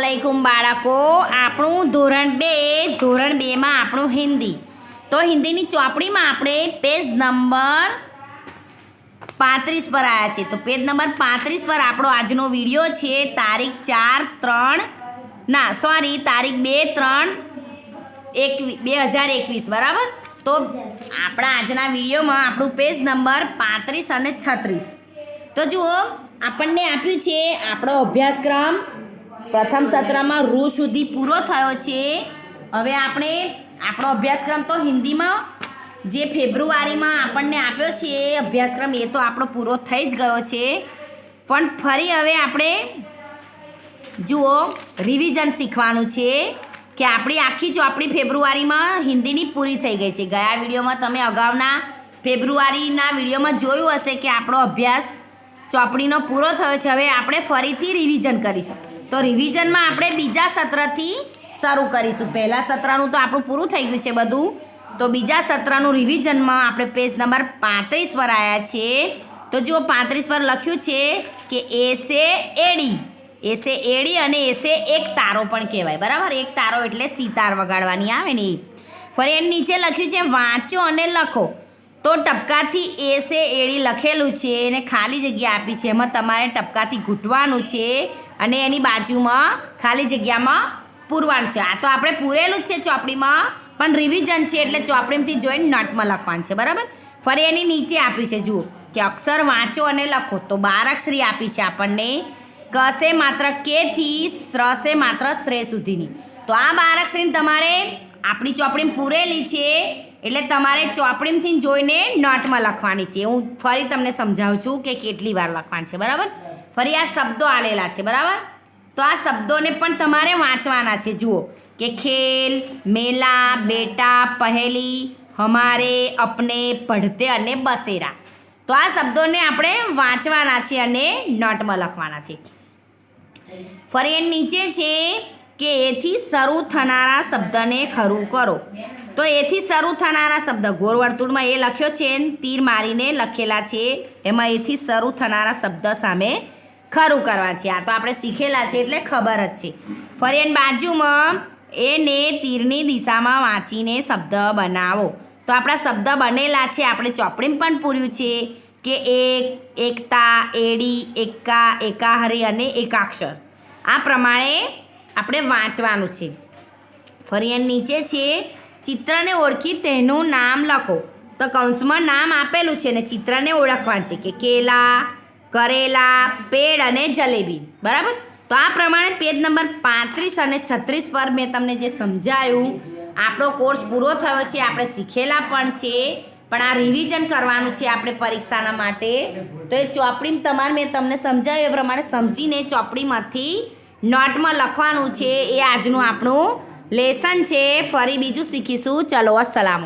અસલામકલૈકુમ બાળકો. આપણું ધોરણ બે, ધોરણ બેમાં આપણું હિન્દી. તો હિન્દીની ચોપડીમાં આપણે પેજ નંબર પાંત્રીસ પર આવ્યા છે તો પેજ નંબર પાંત્રીસ પર આપણો આજનો વીડિયો છે તારીખ ચાર ત્રણ ના સોરી તારીખ બે ત્રણ એકવીસ બે હજાર એકવીસ, બરાબર? તો આપણા આજના વિડીયોમાં આપણું પેજ નંબર પાંત્રીસ અને છત્રીસ. તો જુઓ, આપણને આપ્યું છે આપણો અભ્યાસક્રમ પ્રથમ સત્રમાં રૂ સુધી પૂરો થયો છે. હવે આપણે આપણો અભ્યાસક્રમ તો હિન્દીમાં જે ફેબ્રુઆરીમાં આપણને આપ્યો છે એ અભ્યાસક્રમ એ તો આપણો પૂરો થઈ જ ગયો છે. પણ ફરી હવે આપણે જુઓ રિવિઝન શીખવાનું છે કે આપણી આખી ચોપડી ફેબ્રુઆરીમાં હિન્દીની પૂરી થઈ ગઈ છે. ગયા વિડીયોમાં તમે અગાઉના ફેબ્રુઆરીના વિડીયોમાં જોયું હશે કે આપણો અભ્યાસ ચોપડીનો પૂરો થયો છે. હવે આપણે ફરીથી રિવિઝન કરીશું. તો રિવિઝનમાં આપણે બીજા સત્રથી શરૂ કરીશું. પહેલાં સત્રનું તો આપણું પૂરું થઈ ગયું છે બધું. તો બીજા સત્રનું રિવિઝનમાં આપણે પેજ નંબર પાંત્રીસ પર આવ્યા છીએ. તો જુઓ પાંત્રીસ પર લખ્યું છે કે એસે એડી એસે એડી અને એસે એક તારો પણ કહેવાય. બરાબર? એક તારો એટલે સિતાર વગાડવાની આવે ને ફરી એની નીચે લખ્યું છે વાંચો અને લખો. તો ટપકાથી એસે એડી લખેલું છે, એને ખાલી જગ્યા આપી છે. એમાં તમારે ટપકાથી ઘૂંટવાનું છે. અને એની બાજુમાં, ખાલી જગ્યામાં પૂરવાનું છે. આ તો આપણે પૂરેલું જ છે ચોપડીમાં, પણ રિવિઝન છે એટલે ચોપડીમાંથી જોઈને નોટમાં લખવાનું છે, બરાબર? ફરી એની નીચે આપ્યું છે, જુઓ. કે અક્ષર વાંચો અને લખો. તો બાર અક્ષરી આપી છે આપણને કસે માત્ર કેથી સ્રસે માત્ર શ્રે સુધીની. તો આ બાર અક્ષરીને તમારે આપણી ચોપડી પૂરેલી છે, એટલે તમારે ચોપડીમાંથી જોઈને નોટમાં લખવાની છે. હું ફરી તમને સમજાવું છું કે કેટલી વાર લખવાની છે, બરાબર? ફરી આ શબ્દો આલેલા છે, બરાબર? તો આ શબ્દોને પણ તમારે વાંચવાના છે, જુઓ. કે ખેલ, મેલા, બેટા, પહેલી, હમારે, અપને પઢતે અને બસેરા. તો આ શબ્દોને આપણે વાંચવાના છે અને નોટમાં લખવાના છે. ફરી એ નીચે છે કે એથી શરૂ થનારા શબ્દને ખરું કરો. તો એથી શરૂ થનારા શબ્દ ગોળ વર્તુળમાં એ લખ્યો છે તીર મારીને લખેલા છે. એમાં એથી શરૂ થનારા શબ્દ સામે ખરું કરવા છે. આ તો આપણે શીખેલા છે એટલે ખબર જ છે. ફરી એની બાજુમાં એને તીરની દિશામાં વાંચીને શબ્દ બનાવો. તો આપણા શબ્દ બનેલા છે. આપણે ચોપડીમાં પણ પૂર્યું છે કે એક, એકતા, એડી એકા એકાહરી અને એકાક્ષર. આ પ્રમાણે આપણે વાંચવાનું છે. ફરી એની નીચે છે, ચિત્રને ઓળખી તેનું નામ લખો. તો કૌંસમાં નામ આપેલું છે ને ચિત્રને ઓળખવાનું છે કે કેલા કરેલા પેડ અને જલેબી. બરાબર? તો આ પ્રમાણે પેજ નંબર પાંત્રીસ અને છત્રીસ પર મેં તમને જે સમજાયું, આપણો કોર્સ પૂરો થયો છે, આપણે શીખેલા પણ છે, પણ આ રિવિઝન કરવાનું છે આપણે પરીક્ષાના માટે. તો એ ચોપડી તમારે મેં તમને સમજાવ્યું એ પ્રમાણે સમજીને ચોપડીમાંથી નોટમાં લખવાનું છે, એ આજનું આપણું લેસન છે. ફરી બીજું શીખીશું. ચલો અસલામ